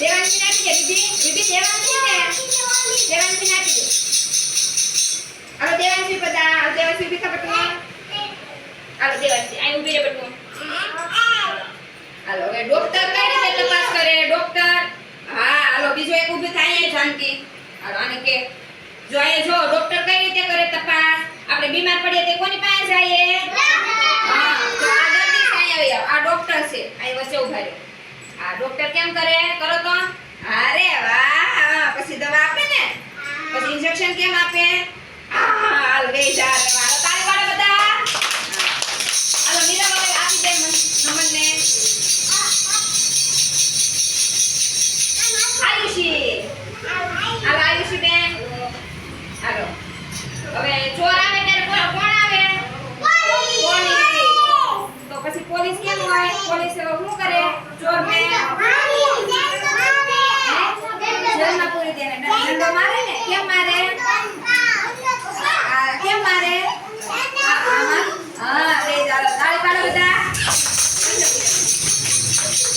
દેવાંશી ને દેવાંશી નાખી દો હાલો દેવાંશી બધા હાલો દેવાંશી ઊભી થા બટુ હાલો દેવાંશી અહીં ઊભી રહે બટુ હાલો હવે ડોક્ટર કઈ રીતે તપાસ કરે ડોક્ટર હા હાલો બીજો એક ઊભી થાય અહીંયા જાનકી હાલો આને કે જો અહીંયા જો ડોક્ટર કઈ રીતે કરે તપાસ આપણે બીમાર પડીએ તે કોની પાસે જઈએ હા તો આ દર્દી છે અહીંયા આવી જાઓ. આ ડોક્ટર છે અહીં વચ્ચે ઉભા રહ્યો આ ડોક્ટર કેમ કરે? કરો તો. અરે વાહ પછી દવા આપે ને? પછી ઇન્જેક્શન કેમ આપે? હાલ બે જા રે વાહ તાળી પાડો હાલો મીરા વાળે આપી દે મને આયુષી. હાલો આયુષી બેન. હાલો. હવે ચોર આવે ત્યારે કોણ આવે? તો પછી પોલીસ કેમ હોય? પોલીસ